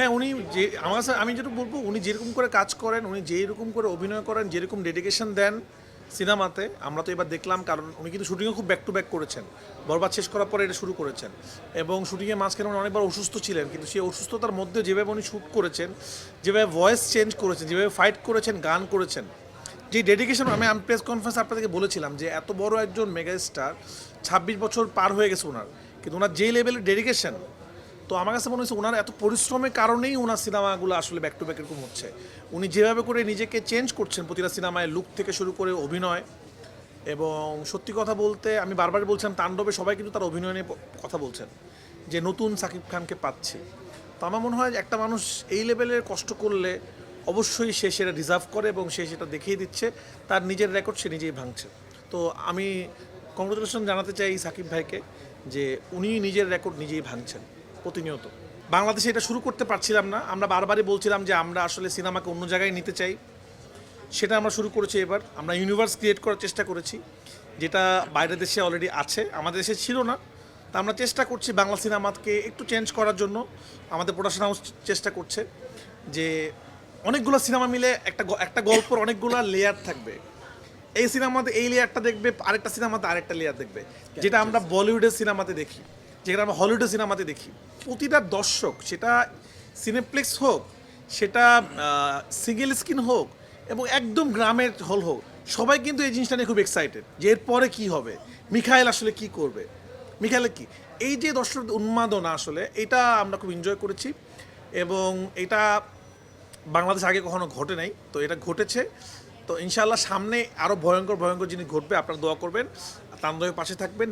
হ্যাঁ উনি যে, আমার আমি যেটা বলব, উনি যেরকম করে কাজ করেন, উনি যেরকম করে অভিনয় করেন, যেরকম ডেডিকেশন দেন সিনেমাতে, আমরা তো এবার দেখলাম, কারণ উনি কিন্তু শুটিংয়ে খুব ব্যাক টু ব্যাক করেছেন। বরবাদ শেষ করার পরে এটা শুরু করেছেন। এবং শুটিংয়ে মাঝখানে উনি অনেকবার অসুস্থ ছিলেন, কিন্তু সেই অসুস্থতার মধ্যে যেভাবে উনি শ্যুট করেছেন, যেভাবে ভয়েস চেঞ্জ করেছেন, যেভাবে ফাইট করেছেন, গান করেছেন, যে ডেডিকেশন আমি আমি প্রেস কনফারেন্স আপনাদেরকে বলেছিলাম যে, এত বড় একজন মেগা স্টার ছাব্বিশ বছর পার হয়ে গেছে ওনার। কিন্তু ওনার যে লেভেলের ডেডিকেশন তো আমার কাছে মনে হচ্ছে ওনার এত পরিশ্রমের কারণেই ওনার সিনেমাগুলো আসলে ব্যাক টু ব্যাক এরকম হচ্ছে। উনি যেভাবে করে নিজেকে চেঞ্জ করছেন প্রতিটা সিনেমায় লুক থেকে শুরু করে অভিনয়। এবং সত্যি কথা বলতে আমি বারবার বলছিলাম, তাণ্ডবে সবাই কিন্তু তার অভিনয় নিয়ে কথা বলছেন, যে নতুন সাকিব খানকে পাচ্ছি। তো আমার মনে হয় একটা মানুষ এই লেভেলের কষ্ট করলে অবশ্যই সে সেটা রিজার্ভ করে এবং সে সেটা দেখিয়ে দিচ্ছে। তার নিজের রেকর্ড সে নিজেই ভাঙছে। তো আমি কংগ্রেচুলেশন জানাতে চাই সাকিব ভাইকে যে উনি নিজের রেকর্ড নিজেই ভাঙছেন। প্রতিনিয়ত। বাংলাদেশে এটা শুরু করতে পারছিলাম না। আমরা বারবারই বলছিলাম যে আমরা আসলে সিনেমাকে অন্য জায়গায় নিতে চাই। সেটা আমরা শুরু করেছি এবার। আমরা ইউনিভার্স ক্রিয়েট করার চেষ্টা করেছি, যেটা বাইরের দেশে অলরেডি আছে। আমাদের দেশে ছিল না। তা আমরা চেষ্টা করছি বাংলা সিনেমাকে একটু চেঞ্জ করার জন্য। আমাদের প্রোডাকশন হাউস চেষ্টা করছে যে অনেকগুলো সিনেমা মিলে একটা একটা গল্পের অনেকগুলো লেয়ার থাকবে। এই সিনেমাতে এই লেয়ারটা দেখবে, আরেকটা সিনেমাতে আরেকটা লেয়ার দেখবে। যেটা আমরা বলিউডের সিনেমাতে দেখি। যেটা আমরা হলিউডে সিনেমাতে দেখি। প্রতিটা দর্শক, সেটা সিনেপ্লেক্স হোক, সেটা সিঙ্গেল স্ক্রিন হোক এবং একদম গ্রামের হল হোক, সবাই কিন্তু এই জিনিসটা নিয়ে খুব এক্সাইটেড যে এরপরে কী হবে, মিখাইল আসলে কি করবে? মিখাইলের কি? এই যে দর্শক উন্মাদনা আসলে, এটা আমরা খুব এনজয় করেছি এবং এটা বাংলাদেশ আগে কখনো ঘটে নাই, তো এটা ঘটেছে। তো ইনশাল্লাহ সামনে আরও ভয়ঙ্কর ভয়ঙ্কর জিনিস ঘটবে, আপনারা দোয়া করবেন। তান্দবের পাশে থাকবেন।